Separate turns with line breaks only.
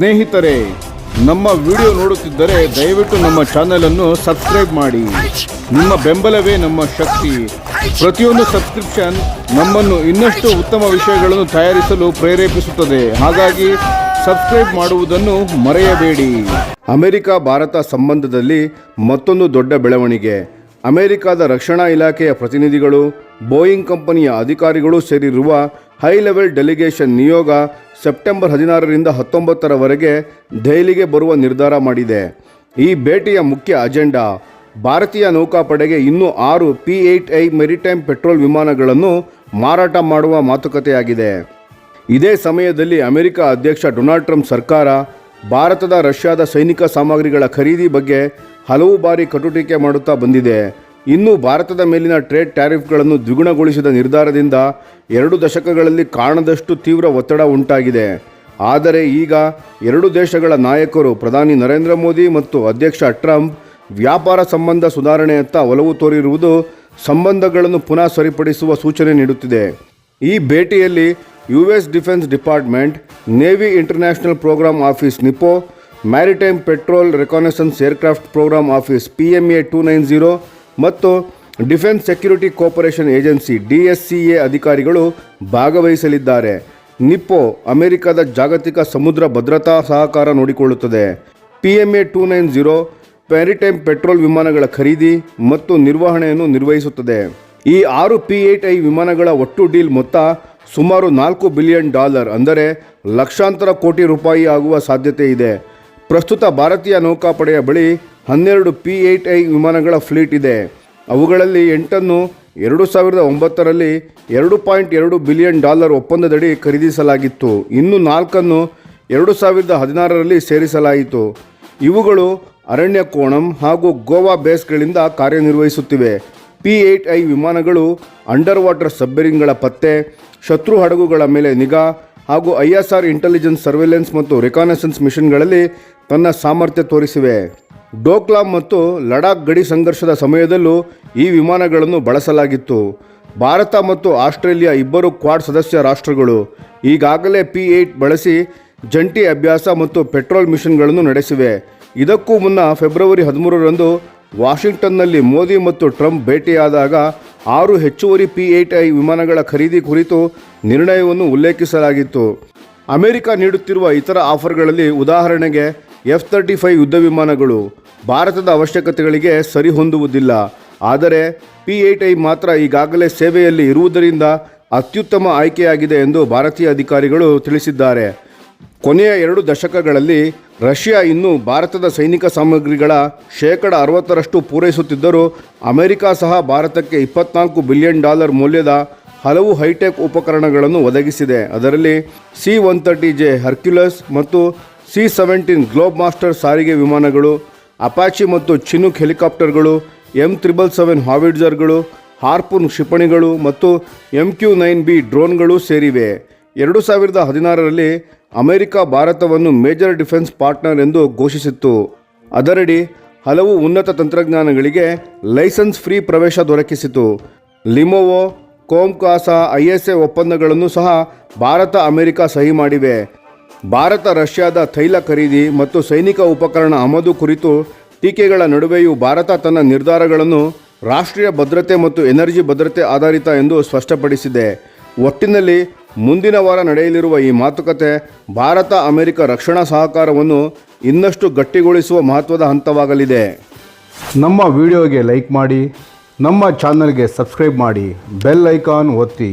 ಸ್ನೇಹಿತರೆ, ನಮ್ಮ ವಿಡಿಯೋ ನೋಡುತ್ತಿದ್ದರೆ ದಯವಿಟ್ಟು ನಮ್ಮ ಚಾನೆಲ್ ಅನ್ನು ಸಬ್ಸ್ಕ್ರೈಬ್ ಮಾಡಿ. ನಿಮ್ಮ ಬೆಂಬಲವೇ ನಮ್ಮ ಶಕ್ತಿ. ಪ್ರತಿಯೊಂದು ಸಬ್ಸ್ಕ್ರಿಪ್ಷನ್ ನಮ್ಮನ್ನು ಇನ್ನಷ್ಟು ಉತ್ತಮ ವಿಷಯಗಳನ್ನು ತಯಾರಿಸಲು ಪ್ರೇರೇಪಿಸುತ್ತದೆ. ಹಾಗಾಗಿ ಸಬ್ಸ್ಕ್ರೈಬ್ ಮಾಡುವುದನ್ನು ಮರೆಯಬೇಡಿ. ಅಮೆರಿಕ, ಭಾರತ ಸಂಬಂಧದಲ್ಲಿ ಮತ್ತೊಂದು ದೊಡ್ಡ ಬೆಳವಣಿಗೆ. ಅಮೆರಿಕದ ರಕ್ಷಣಾ ಇಲಾಖೆಯ ಪ್ರತಿನಿಧಿಗಳು, ಬೋಯಿಂಗ್ ಕಂಪನಿಯ ಅಧಿಕಾರಿಗಳು ಸೇರಿರುವ ಹೈ ಲೆವೆಲ್ ಡೆಲಿಗೇಷನ್ ನಿಯೋಗ ಸೆಪ್ಟೆಂಬರ್ ಹದಿನಾರರಿಂದ ಹತ್ತೊಂಬತ್ತರವರೆಗೆ ದೆಹಲಿಗೆ ಬರುವ ನಿರ್ಧಾರ ಮಾಡಿದೆ. ಈ ಭೇಟಿಯ ಮುಖ್ಯ ಅಜೆಂಡಾ, ಭಾರತೀಯ ನೌಕಾಪಡೆಗೆ ಇನ್ನೂ ಆರು P eight I maritime patrol ವಿಮಾನಗಳನ್ನು ಮಾರಾಟ ಮಾಡುವ ಮಾತುಕತೆಯಾಗಿದೆ. ಇದೇ ಸಮಯದಲ್ಲಿ ಅಮೆರಿಕ ಅಧ್ಯಕ್ಷ ಡೊನಾಲ್ಡ್ ಟ್ರಂಪ್ ಸರ್ಕಾರ, ಭಾರತದ ರಷ್ಯಾದ ಸೈನಿಕ ಸಾಮಗ್ರಿಗಳ ಖರೀದಿ ಬಗ್ಗೆ ಹಲವು ಬಾರಿ ಕಟುಟಿಕೆ ಮಾಡುತ್ತಾ ಬಂದಿದೆ. ಇನ್ನು ಭಾರತದ ಮೇಲಿನ ಟ್ರೇಡ್ ಟ್ಯಾರಿಫ್ಗಳನ್ನು ದ್ವಿಗುಣಗೊಳಿಸಿದ ನಿರ್ಧಾರದಿಂದ ಎರಡು ದಶಕಗಳಲ್ಲಿ ಕಾಣದಷ್ಟು ತೀವ್ರ ಒತ್ತಡ ಉಂಟಾಗಿದೆ. ಆದರೆ ಈಗ ಎರಡು ದೇಶಗಳ ನಾಯಕರು ಪ್ರಧಾನಿ ನರೇಂದ್ರ ಮೋದಿ ಮತ್ತು ಅಧ್ಯಕ್ಷ ಟ್ರಂಪ್ ವ್ಯಾಪಾರ ಸಂಬಂಧ ಸುಧಾರಣೆಯತ್ತ ಒಲವು ತೋರಿರುವುದು ಸಂಬಂಧಗಳನ್ನು ಪುನಃ ಸರಿಪಡಿಸುವ ಸೂಚನೆ ನೀಡುತ್ತಿದೆ. ಈ ಭೇಟಿಯಲ್ಲಿ U S defence department, navy international programme office NIPO maritime patrol reconnaissance aircraft programme office P M A two nine zero ಮತ್ತು defence security cooperation agency D S C A ಅಧಿಕಾರಿಗಳು ಭಾಗವಹಿಸಲಿದ್ದಾರೆ. ನಿಪ್ಪೋ ಅಮೆರಿಕದ ಜಾಗತಿಕ ಸಮುದ್ರ ಭದ್ರತಾ ಸಹಕಾರ ನೋಡಿಕೊಳ್ಳುತ್ತದೆ. P M A two nine zero maritime patrol ವಿಮಾನಗಳ ಖರೀದಿ ಮತ್ತು ನಿರ್ವಹಣೆಯನ್ನು ನಿರ್ವಹಿಸುತ್ತದೆ. ಈ ಆರು ಪಿ ಏಟ್ ಐ ವಿಮಾನಗಳ ಒಟ್ಟು ಡೀಲ್ ಮೊತ್ತ ಸುಮಾರು ನಾಲ್ಕು ಬಿಲಿಯನ್ ಡಾಲರ್ ಅಂದರೆ ಲಕ್ಷಾಂತರ ಕೋಟಿ ರೂಪಾಯಿ ಆಗುವ ಸಾಧ್ಯತೆ ಇದೆ. ಪ್ರಸ್ತುತ ಭಾರತೀಯ ನೌಕಾಪಡೆಯ ಬಳಿ ಹನ್ನೆರಡು ಪಿ ಏಟ್ ಐ ವಿಮಾನಗಳ ಫ್ಲೀಟ್ ಇದೆ. ಅವುಗಳಲ್ಲಿ ಎಂಟನ್ನು ಎರಡು ಸಾವಿರದ ಒಂಬತ್ತರಲ್ಲಿ ಎರಡು ಪಾಯಿಂಟ್ ಎರಡು ಬಿಲಿಯನ್ ಡಾಲರ್ ಒಪ್ಪಂದದಡಿ ಖರೀದಿಸಲಾಗಿತ್ತು. ಇನ್ನು ನಾಲ್ಕನ್ನು ಎರಡು ಸಾವಿರದ ಹದಿನಾರರಲ್ಲಿ ಸೇರಿಸಲಾಯಿತು. ಇವುಗಳು ಅರಣ್ಯ ಕೋಣಂ ಹಾಗೂ ಗೋವಾ ಬೇಸ್ಗಳಿಂದ ಕಾರ್ಯನಿರ್ವಹಿಸುತ್ತಿವೆ. ಪಿ ಏಟ್ ಐ ವಿಮಾನಗಳು ಅಂಡರ್ ವಾಟರ್ ಸಬ್ಮೆರಿನ್ಗಳ ಪತ್ತೆ, ಶತ್ರು ಹಡಗುಗಳ ಮೇಲೆ ನಿಗಾ ಹಾಗೂ I S R intelligence surveillance ಮತ್ತು ರೆಕಾನೆಸೆನ್ಸ್ ಮಿಷನ್ಗಳಲ್ಲಿ ತನ್ನ ಸಾಮರ್ಥ್ಯ ತೋರಿಸಿವೆ. ಡೋಕ್ಲಾಮ್ ಮತ್ತು ಲಡಾಖ್ ಗಡಿ ಸಂಘರ್ಷದ ಸಮಯದಲ್ಲೂ ಈ ವಿಮಾನಗಳನ್ನು ಬಳಸಲಾಗಿತ್ತು. ಭಾರತ ಮತ್ತು ಆಸ್ಟ್ರೇಲಿಯಾ ಇಬ್ಬರು ಕ್ವಾಡ್ ಸದಸ್ಯ ರಾಷ್ಟ್ರಗಳು ಈಗಾಗಲೇ ಪಿ ಏಟ್ ಬಳಸಿ ಜಂಟಿ ಅಭ್ಯಾಸ ಮತ್ತು ಪೆಟ್ರೋಲ್ ಮಿಷನ್ಗಳನ್ನು ನಡೆಸಿವೆ. ಇದಕ್ಕೂ ಮುನ್ನ ಫೆಬ್ರವರಿ ಹದಿಮೂರರಂದು ವಾಷಿಂಗ್ಟನ್ನಲ್ಲಿ ಮೋದಿ ಮತ್ತು ಟ್ರಂಪ್ ಭೇಟಿಯಾದಾಗ ಆರು ಹೆಚ್ಚುವರಿ ಪಿ ಏಟ್ ಐ ವಿಮಾನಗಳ ಖರೀದಿ ಕುರಿತು ನಿರ್ಣಯವನ್ನು ಉಲ್ಲೇಖಿಸಲಾಗಿತ್ತು. ಅಮೆರಿಕ ನೀಡುತ್ತಿರುವ ಇತರ ಆಫರ್ಗಳಲ್ಲಿ ಉದಾಹರಣೆಗೆ ಎಫ್ ತರ್ಟಿ ಫೈವ್ ಯುದ್ಧ ವಿಮಾನಗಳು ಭಾರತದ ಅವಶ್ಯಕತೆಗಳಿಗೆ ಸರಿಹೊಂದುವುದಿಲ್ಲ ಆದರೆ ಪಿ ಏಟ್ ಐ ಮಾತ್ರ ಈಗಾಗಲೇ ಸೇವೆಯಲ್ಲಿ ಇರುವುದರಿಂದ ಅತ್ಯುತ್ತಮ ಆಯ್ಕೆಯಾಗಿದೆ ಎಂದು ಭಾರತೀಯ ಅಧಿಕಾರಿಗಳು ತಿಳಿಸಿದ್ದಾರೆ. ಕೊನೆಯ ಎರಡು ದಶಕಗಳಲ್ಲಿ ರಷ್ಯಾ ಇನ್ನೂ ಭಾರತದ ಸೈನಿಕ ಸಾಮಗ್ರಿಗಳ ಶೇಕಡ ಅರವತ್ತರಷ್ಟು ಪೂರೈಸುತ್ತಿದ್ದರೂ ಅಮೆರಿಕ ಸಹ ಭಾರತಕ್ಕೆ ಇಪ್ಪತ್ನಾಲ್ಕು ಬಿಲಿಯನ್ ಡಾಲರ್ ಮೌಲ್ಯದ ಹಲವು ಹೈಟೆಕ್ ಉಪಕರಣಗಳನ್ನು ಒದಗಿಸಿದೆ. ಅದರಲ್ಲಿ C one thirty J Hercules ಮತ್ತು ಸಿ ಸೆವೆಂಟೀನ್ ಗ್ಲೋಬ್ ಮಾಸ್ಟರ್ ಸಾರಿಗೆ ವಿಮಾನಗಳು, ಅಪಾಚಿ ಮತ್ತು ಚಿನುಕ್ ಹೆಲಿಕಾಪ್ಟರ್ಗಳು, ಎಂ ತ್ರಿಬಲ್ ಸೆವೆನ್ ಹಾವಿಡ್ಜರ್ಗಳು, ಹಾರ್ಪೂನ್ ಕ್ಷಿಪಣಿಗಳು ಮತ್ತು ಎಂ ಕ್ಯೂ ನೈನ್ ಬಿ ಡ್ರೋನ್ಗಳು ಸೇರಿವೆ. ಎರಡು ಸಾವಿರದ ಹದಿನಾರರಲ್ಲಿ ಅಮೆರಿಕ ಭಾರತವನ್ನು ಮೇಜರ್ ಡಿಫೆನ್ಸ್ ಪಾರ್ಟ್ನರ್ ಎಂದು ಘೋಷಿಸಿತ್ತು. ಅದರಡಿ ಹಲವು ಉನ್ನತ ತಂತ್ರಜ್ಞಾನಗಳಿಗೆ ಲೈಸೆನ್ಸ್ ಫ್ರೀ ಪ್ರವೇಶ ದೊರಕಿಸಿತು. LEMOA, COMCASA, I S A ಒಪ್ಪಂದಗಳನ್ನು ಸಹ ಭಾರತ ಅಮೆರಿಕ ಸಹಿ ಮಾಡಿವೆ. ಭಾರತ, ರಷ್ಯಾದ ತೈಲ ಖರೀದಿ ಮತ್ತು ಸೈನಿಕ ಉಪಕರಣ ಆಮದು ಕುರಿತು ಟೀಕೆಗಳ ನಡುವೆಯೂ ಭಾರತ ತನ್ನ ನಿರ್ಧಾರಗಳನ್ನು ರಾಷ್ಟ್ರೀಯ ಭದ್ರತೆ ಮತ್ತು ಎನರ್ಜಿ ಭದ್ರತೆ ಆಧಾರಿತ ಎಂದು ಸ್ಪಷ್ಟಪಡಿಸಿದೆ. ಒಟ್ಟಿನಲ್ಲಿ ಮುಂದಿನ ವಾರ ನಡೆಯಲಿರುವ ಈ ಮಾತುಕತೆ ಭಾರತ, ಅಮೆರಿಕ ರಕ್ಷಣಾ ಸಹಕಾರವನ್ನು ಇನ್ನಷ್ಟು ಗಟ್ಟಿಗೊಳಿಸುವ ಮಹತ್ವದ ಹಂತವಾಗಲಿದೆ. ನಮ್ಮ ವಿಡಿಯೋಗೆ ಲೈಕ್ ಮಾಡಿ, ನಮ್ಮ ಚಾನಲ್ಗೆ ಸಬ್ಸ್ಕ್ರೈಬ್ ಮಾಡಿ, ಬೆಲ್ ಐಕಾನ್ ಒತ್ತಿ.